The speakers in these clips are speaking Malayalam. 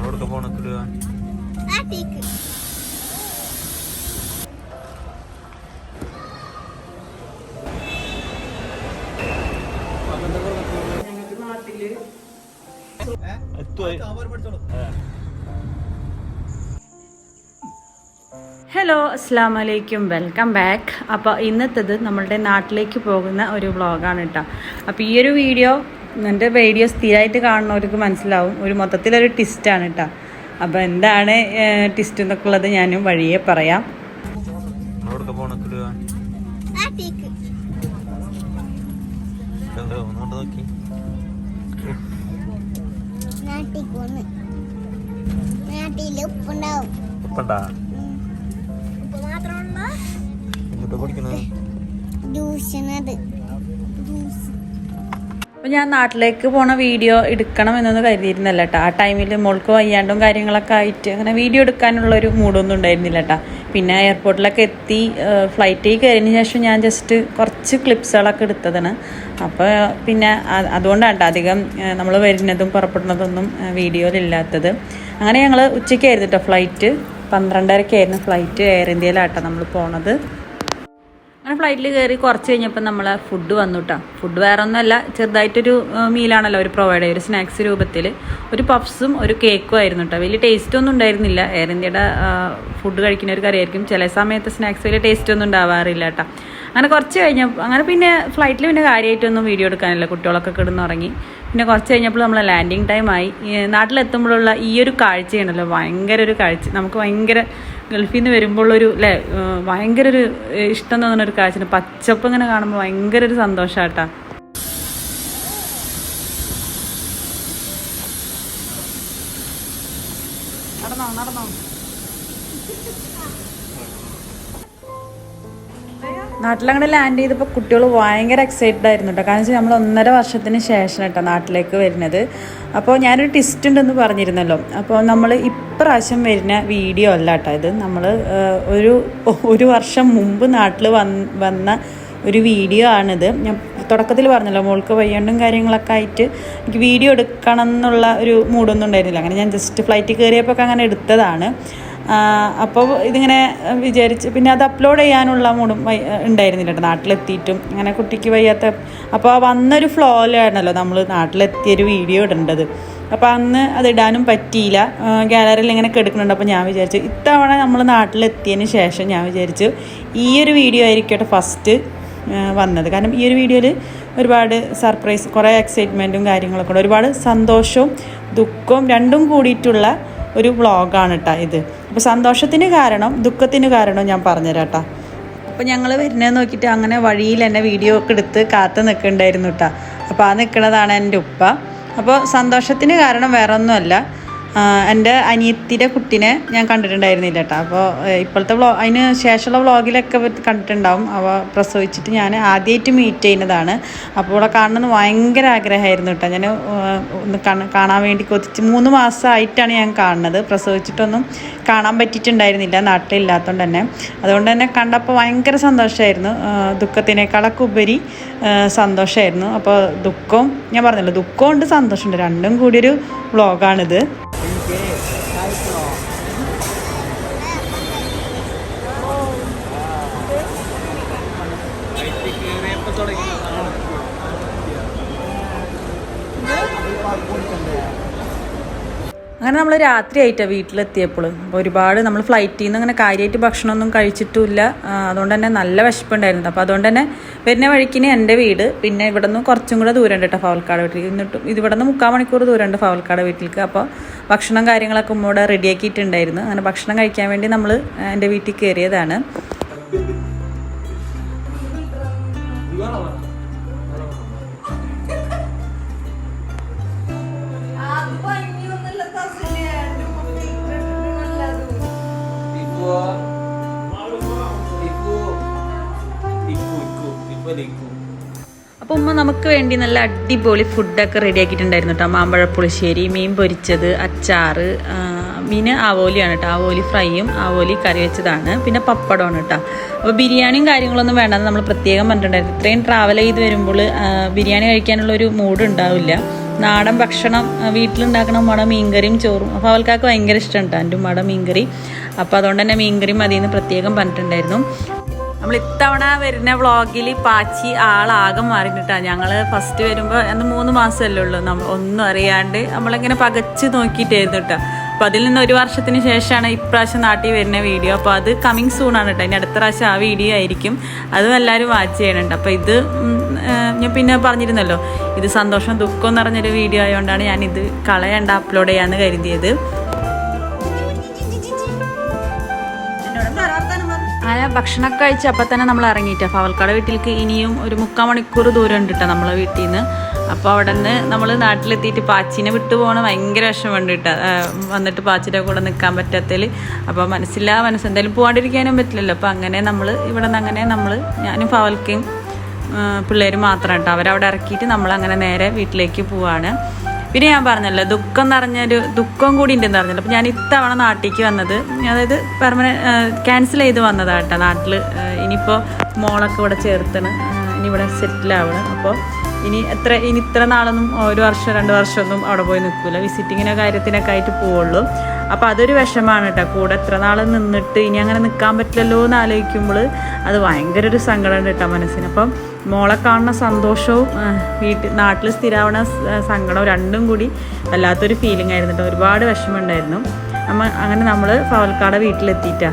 എവിടൊക്കെ പോണക്കിടുക ഹലോ അസ്സാം വലൈക്കും വെൽക്കം ബാക്ക് അപ്പോൾ ഇന്നത്തേത് നമ്മളുടെ നാട്ടിലേക്ക് പോകുന്ന ഒരു വ്ളോഗാണ് കേട്ടോ. അപ്പോൾ ഈ ഒരു വീഡിയോ എന്റെ വീഡിയോ സ്ഥിരമായിട്ട് കാണുന്നവർക്ക് മനസ്സിലാവും. ഒരു മൊത്തത്തിലൊരു ടിസ്റ്റാണ് കേട്ടോ അപ്പോൾ എന്താണ് ടിസ്റ്റ് എന്നൊക്കെ ഉള്ളത് ഞാനും വഴിയെ പറയാം. ജ്യൂസിനത് ജ്യൂസ്. അപ്പോൾ ഞാൻ നാട്ടിലേക്ക് പോണ വീഡിയോ എടുക്കണം എന്നൊന്നും കരുതിയിരുന്നില്ല കേട്ടോ ആ ടൈമിൽ മോൾക്ക് വയ്യാണ്ടും കാര്യങ്ങളൊക്കെ ആയിട്ട് അങ്ങനെ വീഡിയോ എടുക്കാനുള്ളൊരു മൂഡൊന്നും ഉണ്ടായിരുന്നില്ല കേട്ടോ പിന്നെ എയർപോർട്ടിലൊക്കെ എത്തി ഫ്ലൈറ്റിൽ കയറിയതിന് ശേഷം ഞാൻ ജസ്റ്റ് കുറച്ച് ക്ലിപ്സുകളൊക്കെ എടുത്തതാണ്. അപ്പോൾ പിന്നെ അതുകൊണ്ടാണ് അധികം നമ്മൾ വരുന്നതും പുറപ്പെടുന്നതൊന്നും വീഡിയോയിലില്ലാത്തത് അങ്ങനെ ഞങ്ങൾ ഉച്ചയ്ക്കായിരുന്നു കേട്ടോ ഫ്ലൈറ്റ് പന്ത്രണ്ടരക്കായിരുന്നു ഫ്ലൈറ്റ് എയർ ഇന്ത്യയിലാട്ടോ നമ്മൾ പോണത്. ഫ്ലൈറ്റിൽ കയറി കുറച്ച് കഴിഞ്ഞപ്പോൾ നമ്മൾ ഫുഡ് വന്നു കേട്ടോ ഫുഡ് വേറെ ഒന്നുമല്ല ചെറുതായിട്ടൊരു മീലാണല്ലോ അവർ പ്രൊവൈഡ് ചെയ്യുക ഒരു സ്നാക്സ് രൂപത്തിൽ ഒരു പഫ്സും ഒരു കേക്കും ആയിരുന്നു കേട്ടോ വലിയ ടേസ്റ്റ് ഒന്നും ഉണ്ടായിരുന്നില്ല. എയർ ഇന്ത്യയുടെ ഫുഡ് കഴിക്കുന്ന ഒരു അറിയായിരിക്കും ചില സമയത്ത് സ്നാക്സ് വലിയ ടേസ്റ്റ് ഒന്നും ഉണ്ടാവാറില്ല കേട്ടോ അങ്ങനെ കുറച്ച് കഴിഞ്ഞപ്പോൾ അങ്ങനെ പിന്നെ ഫ്ലൈറ്റിൽ പിന്നെ കാര്യമായിട്ടൊന്നും വീഡിയോ എടുക്കാനില്ല. കുട്ടികളൊക്കെ കിടന്നുറങ്ങി. പിന്നെ കുറച്ച് കഴിഞ്ഞപ്പോൾ നമ്മൾ ലാൻഡിങ് ടൈമായി നാട്ടിലെത്തുമ്പോഴുള്ള ഈ ഒരു കാഴ്ചയാണല്ലോ. ഭയങ്കര ഒരു കാഴ്ച. നമുക്ക് ഭയങ്കര ഗൾഫിൽ നിന്ന് വരുമ്പോഴുള്ളൊരു അല്ലേ ഭയങ്കര ഒരു ഇഷ്ടം തോന്നുന്ന ഒരു കാഴ്ച പച്ചപ്പ് ഇങ്ങനെ കാണുമ്പോൾ ഭയങ്കര ഒരു സന്തോഷാട്ടാ. നടന്നോ നാട്ടിലങ്ങനെ ലാൻഡ് ചെയ്തപ്പോൾ കുട്ടികൾ ഭയങ്കര എക്സൈറ്റഡ് ആയിരുന്നു കേട്ടോ കാരണം വെച്ചാൽ നമ്മൾ ഒന്നര വർഷത്തിന് ശേഷം കേട്ടോ നാട്ടിലേക്ക് വരുന്നത്. അപ്പോൾ ഞാനൊരു ടിസ്റ്റ് ഉണ്ടെന്ന് പറഞ്ഞിരുന്നല്ലോ. അപ്പോൾ നമ്മൾ ഇപ്രാവശ്യം വരുന്ന വീഡിയോ അല്ല കേട്ടോ ഇത്. നമ്മൾ ഒരു ഒരു വർഷം മുമ്പ് നാട്ടിൽ വന്ന് ഒരു വീഡിയോ ആണിത്. ഞാൻ തുടക്കത്തിൽ പറഞ്ഞല്ലോ മോൾക്ക് വയ്യണ്ടും കാര്യങ്ങളൊക്കെ ആയിട്ട് എനിക്ക് വീഡിയോ എടുക്കണം എന്നുള്ള ഒരു മൂഡൊന്നും ഉണ്ടായിരുന്നില്ല. അങ്ങനെ ഞാൻ ജസ്റ്റ് ഫ്ലൈറ്റിൽ കയറിയപ്പോൾ ഒക്കെ അങ്ങനെ എടുത്തതാണ്. അപ്പോൾ ഇതിങ്ങനെ വിചാരിച്ച് പിന്നെ അത് അപ്ലോഡ് ചെയ്യാനുള്ള മൂടും ഉണ്ടായിരുന്നില്ല കേട്ടോ. നാട്ടിലെത്തിയിട്ടും അങ്ങനെ കുട്ടിക്ക് വയ്യാത്ത അപ്പോൾ വന്നൊരു ഫ്ലോയിലാണല്ലോ നമ്മൾ നാട്ടിലെത്തിയൊരു വീഡിയോ ഇടേണ്ടത്. അപ്പോൾ അന്ന് അത് ഇടാനും പറ്റിയില്ല. ഗാലറിയിൽ ഇങ്ങനെ കിടക്കുന്നുണ്ട്. അപ്പോൾ ഞാൻ വിചാരിച്ചു ഇത്തവണ നമ്മൾ നാട്ടിലെത്തിയതിന് ശേഷം ഞാൻ വിചാരിച്ചു ഈ ഒരു വീഡിയോ ആയിരിക്കട്ടെ ഫസ്റ്റ് വന്നത്. കാരണം ഈ ഒരു വീഡിയോയിൽ ഒരുപാട് സർപ്രൈസ് കുറേ എക്സൈറ്റ്മെന്റും കാര്യങ്ങളൊക്കെ ഉണ്ട്. ഒരുപാട് സന്തോഷവും ദുഃഖവും രണ്ടും കൂടിയിട്ടുള്ള ഒരു വ്ളോഗാണ് കേട്ടോ ഇത്. അപ്പോൾ സന്തോഷത്തിന് കാരണം ദുഃഖത്തിന് കാരണം ഞാൻ പറഞ്ഞുതരാം കേട്ടോ അപ്പോൾ ഞങ്ങൾ വരുന്നത് നോക്കിയിട്ട് അങ്ങനെ വഴിയിൽ എന്നെ വീഡിയോ ഒക്കെ എടുത്ത് കാത്ത് നിൽക്കുന്നുണ്ടായിരുന്നു കേട്ടോ അപ്പോൾ ആ നിൽക്കുന്നതാണ് എന്റെ ഉപ്പ. അപ്പോൾ സന്തോഷത്തിന് കാരണം വേറെ ഒന്നുമല്ല ആ, എന്റെ അനിയത്തിയുടെ കുട്ടിനെ ഞാൻ കണ്ടിട്ടുണ്ടായിരുന്നില്ല കേട്ടോ അപ്പോൾ ഇപ്പോഴത്തെ വ്ളോ അതിന് ശേഷമുള്ള വ്ളോഗിലൊക്കെ കണ്ടിട്ടുണ്ടാവും. അവ പ്രസവിച്ചിട്ട് ഞാൻ ആദ്യമായിട്ട് മീറ്റ് ചെയ്യുന്നതാണ്. അപ്പോൾ അവളെ കാണണമെന്ന് ഭയങ്കര ആഗ്രഹമായിരുന്നു കേട്ടോ ഞാൻ ഒന്ന് കാണ- കാണാൻ വേണ്ടി കൊതിച്ച് മൂന്ന് മാസമായിട്ടാണ് ഞാൻ കാണുന്നത്. പ്രസവിച്ചിട്ടൊന്നും കാണാൻ പറ്റിയിട്ടുണ്ടായിരുന്നില്ല. നാട്ടിലില്ലാത്തതുകൊണ്ട് തന്നെ. അതുകൊണ്ട് തന്നെ കണ്ടപ്പോൾ ഭയങ്കര സന്തോഷമായിരുന്നു. ദുഃഖത്തിനേക്കാളൊക്കെ ഉപരി സന്തോഷമായിരുന്നു. അപ്പോൾ ദുഃഖവും ഞാൻ പറഞ്ഞല്ലോ ദുഃഖമുണ്ട് സന്തോഷമുണ്ട്. രണ്ടും കൂടിയൊരു വ്ളോഗാണിത്. അങ്ങനെ നമ്മൾ രാത്രി ആയിട്ടാണ് വീട്ടിലെത്തിയപ്പോൾ അപ്പോൾ ഒരുപാട് നമ്മൾ ഫ്ലൈറ്റിൽ നിന്ന് അങ്ങനെ കാര്യമായിട്ട് ഭക്ഷണമൊന്നും കഴിച്ചിട്ടുമില്ല. അതുകൊണ്ട് തന്നെ നല്ല വിശപ്പുണ്ടായിരുന്നു. അപ്പോൾ അതുകൊണ്ട് തന്നെ വരുന്ന വഴിക്കിന് എന്റെ വീട്. പിന്നെ ഇവിടെ നിന്ന് കുറച്ചും കൂടെ ദൂരം ഉണ്ട് കേട്ടോ ഫവൽക്കാട് വീട്ടിൽ എന്നിട്ടും ഇതിവിടെ നിന്ന് മുക്കാൽ മണിക്കൂർ ദൂരമുണ്ട് ഫവൽക്കാട് വീട്ടിലേക്ക്. അപ്പോൾ ഭക്ഷണം കാര്യങ്ങളൊക്കെ ഉമ്മോടെ റെഡിയാക്കിയിട്ടുണ്ടായിരുന്നു അങ്ങനെ ഭക്ഷണം കഴിക്കാൻ വേണ്ടി നമ്മൾ എന്റെ വീട്ടിൽ കയറിയതാണ്. അപ്പോൾ ഉമ്മ നമുക്ക് വേണ്ടി നല്ല അടിപൊളി ഫുഡൊക്കെ റെഡി ആക്കിയിട്ടുണ്ടായിരുന്നു കേട്ടോ മാമ്പഴ പുളിശ്ശേരി മീൻ പൊരിച്ചത് അച്ചാറ് മീൻ ആവോലിയാണ് കേട്ടോ ആവോലി ഫ്രൈയും ആവോലി കറി വെച്ചതാണ്. പിന്നെ പപ്പടമാണ് കേട്ടോ അപ്പോൾ ബിരിയാണിയും കാര്യങ്ങളൊന്നും വേണ്ടെന്ന് നമ്മൾ പ്രത്യേകം പറഞ്ഞിട്ടുണ്ടായിരുന്നു. ഇത്രയും ട്രാവൽ ചെയ്ത് വരുമ്പോൾ ബിരിയാണി കഴിക്കാനുള്ള ഒരു മൂഡ് ഉണ്ടാവില്ല. നാടൻ ഭക്ഷണം വീട്ടിലുണ്ടാക്കണ ഉമ്മയുടെ മീൻകറിയും ചോറും. അപ്പോൾ അവൾക്കാർക്ക് ഭയങ്കര ഇഷ്ടമുണ്ട് എന്റെ ഉമ്മയുടെ മീൻകറി. അപ്പോൾ അതുകൊണ്ട് തന്നെ മീൻകറി മതി എന്ന് പ്രത്യേകം പറഞ്ഞിട്ടുണ്ടായിരുന്നു. നമ്മൾ ഇത്തവണ വരുന്ന വ്ളോഗിൽ പാച്ചി ആളാകെ മാറിഞ്ഞിട്ടാണ് ഞങ്ങൾ ഫസ്റ്റ് വരുമ്പോൾ അന്ന് മൂന്ന് മാസമല്ലേ ഉള്ളൂ. നമ്മൾ ഒന്നും അറിയാണ്ട് നമ്മളിങ്ങനെ പകച്ച് നോക്കിയിട്ടായിരുന്നു കേട്ടോ. അപ്പോൾ അതിൽ നിന്ന് ഒരു വർഷത്തിന് ശേഷമാണ് ഇപ്രാവശ്യം നാട്ടിൽ വരുന്ന വീഡിയോ. അപ്പോൾ അത് കമ്മിങ് സൂൺ ആണ് കേട്ടോ. ഇനി അടുത്ത പ്രാവശ്യം ആ വീഡിയോ ആയിരിക്കും. അതും എല്ലാവരും വാച്ച് ചെയ്യണുണ്ട്. അപ്പോൾ ഇത് ഞാൻ പിന്നെ പറഞ്ഞിരുന്നല്ലോ. ഇത് സന്തോഷം ദുഃഖം എന്ന് പറഞ്ഞൊരു വീഡിയോ ആയതുകൊണ്ടാണ് ഞാനിത് കളയണ്ട അപ്ലോഡ് ചെയ്യാമെന്ന് കരുതിയത്. ഭക്ഷണമൊക്കെ കഴിച്ച് അപ്പം തന്നെ നമ്മൾ ഇറങ്ങിയിട്ട്. ഫവൽക്കാട് വീട്ടിലേക്ക് ഇനിയും ഒരു മുക്കാൽ മണിക്കൂർ ദൂരം ഉണ്ട് കേട്ടോ നമ്മളെ വീട്ടിൽ നിന്ന് അപ്പോൾ അവിടെ നിന്ന് നമ്മൾ നാട്ടിലെത്തിയിട്ട് പാച്ചിനെ വിട്ടു പോകണം ഭയങ്കര വിഷമമുണ്ട് കേട്ടോ വന്നിട്ട് പാച്ചിന്റെ കൂടെ നിൽക്കാൻ പറ്റാത്തതിൽ അപ്പോൾ മനസ്സില്ല മനസ്സ് എന്തായാലും പോകാണ്ടിരിക്കാനും പറ്റില്ലല്ലോ. അപ്പോൾ അങ്ങനെ നമ്മൾ ഇവിടെ നിന്ന് അങ്ങനെ നമ്മൾ ഞാനും ഫവൽക്കയും പിള്ളേർ മാത്രം കേട്ടോ അവരവിടെ ഇറക്കിയിട്ട് നമ്മൾ അങ്ങനെ നേരെ വീട്ടിലേക്ക് പോവാണ്. പിന്നെ ഞാൻ പറഞ്ഞല്ലോ ദുഃഖം നിറഞ്ഞൊരു ദുഃഖം കൂടി ഉണ്ടെന്ന് പറഞ്ഞല്ലോ. അപ്പോൾ ഞാൻ ഇത്തവണ നാട്ടിലേക്ക് വന്നത് അതായത് പെർമനന്റ് ക്യാൻസൽ ചെയ്ത് വന്നതാണ് കേട്ടോ നാട്ടിൽ ഇനിയിപ്പോൾ മോളൊക്കെ ഇവിടെ ചേർത്തണ് ഇനി ഇവിടെ സെറ്റിൽ ആവണം. അപ്പോൾ ഇനി എത്ര ഇനി ഇത്ര നാളൊന്നും ഒരു വർഷം രണ്ട് വർഷമൊന്നും അവിടെ പോയി നിൽക്കില്ല വിസിറ്റിങ്ങിനോ കാര്യത്തിനൊക്കെ ആയിട്ട് പോവുള്ളൂ. അപ്പോൾ അതൊരു വിഷമാണ് കേട്ടോ. കൂടെ എത്ര നാൾ നിന്നിട്ട് ഇനി അങ്ങനെ നിൽക്കാൻ പറ്റില്ലല്ലോ എന്ന് ആലോചിക്കുമ്പോൾ അത് ഭയങ്കര ഒരു സങ്കടമുണ്ട് കേട്ടോ മനസ്സിന്. അപ്പം മോളെ കാണുന്ന സന്തോഷവും വീട്ടിൽ നാട്ടിൽ സ്ഥിരമാവണ സങ്കടവും രണ്ടും കൂടി വല്ലാത്തൊരു ഫീലിംഗ് ആയിരുന്നു കേട്ടോ. ഒരുപാട് വിഷമമുണ്ടായിരുന്നു നമ്മ അങ്ങനെ നമ്മൾ ഫവൽക്കാട് വീട്ടിലെത്തിയിട്ടാ.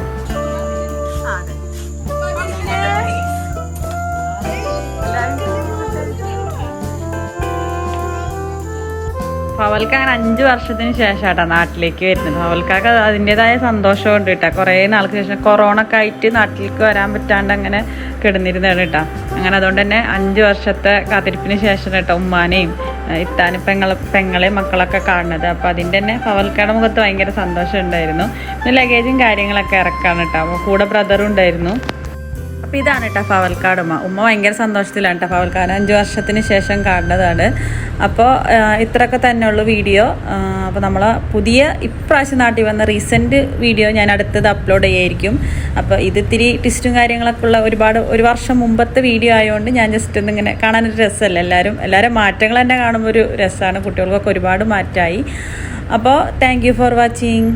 ഫവൽക്ക് അങ്ങനെ അഞ്ച് വർഷത്തിന് ശേഷമാട്ടോ നാട്ടിലേക്ക് വരുന്നത്. ഫവൽക്കാക്ക് അതിന്റെതായ സന്തോഷമുണ്ട് കേട്ടോ. കുറേ നാൾക്ക് ശേഷം കൊറോണ ഒക്കെ ആയിട്ട് നാട്ടിലേക്ക് വരാൻ പറ്റാണ്ട് അങ്ങനെ കിടന്നിരുന്നാണ് കേട്ടോ. അങ്ങനെ അതുകൊണ്ട് തന്നെ അഞ്ച് വർഷത്തെ കാത്തിരിപ്പിന് ശേഷം കേട്ടോ ഉമ്മാനെയും ഇത്താനും പെങ്ങളെ പെങ്ങളെയും മക്കളൊക്കെ കാണുന്നത്. അപ്പോൾ അതിന്റെ തന്നെ ഫവൽക്കയുടെ മുഖത്ത് ഭയങ്കര സന്തോഷം ഉണ്ടായിരുന്നു. പിന്നെ ലഗേജും കാര്യങ്ങളൊക്കെ ഇറക്കാണ് കേട്ടോ. അപ്പോൾ കൂടെ ബ്രദറും ഉണ്ടായിരുന്നു. അപ്പോൾ ഇതാണ് കേട്ടോ ഫവൽക്കാട് ഉമ്മ. ഉമ്മ ഭയങ്കര സന്തോഷത്തിലാണ് കേട്ടോ ഫവൽക്കാട്. അഞ്ച് വർഷത്തിന് ശേഷം കാണുന്നതാണ് അപ്പോൾ ഇത്രയൊക്കെ തന്നെയുള്ളൂ വീഡിയോ. അപ്പോൾ നമ്മൾ പുതിയ ഇപ്രാവശ്യം നാട്ടിൽ വന്ന റീസെന്റ് വീഡിയോ ഞാൻ അടുത്തത് അപ്ലോഡ് ചെയ്യായിരിക്കും. അപ്പോൾ ഇത് ഇത്തിരി ട്വിസ്റ്റും കാര്യങ്ങളൊക്കെ ഉള്ള ഒരുപാട് ഒരു വർഷം മുമ്പത്തെ വീഡിയോ ആയതുകൊണ്ട് ഞാൻ ജസ്റ്റ് ഒന്ന് ഇങ്ങനെ കാണാനൊരു രസമല്ല. എല്ലാവരും എല്ലാവരും മാറ്റങ്ങൾ തന്നെ കാണുമ്പോൾ ഒരു രസമാണ് കുട്ടികൾക്കൊക്കെ ഒരുപാട് മാറ്റമായി അപ്പോൾ താങ്ക് ഫോർ വാച്ചിങ്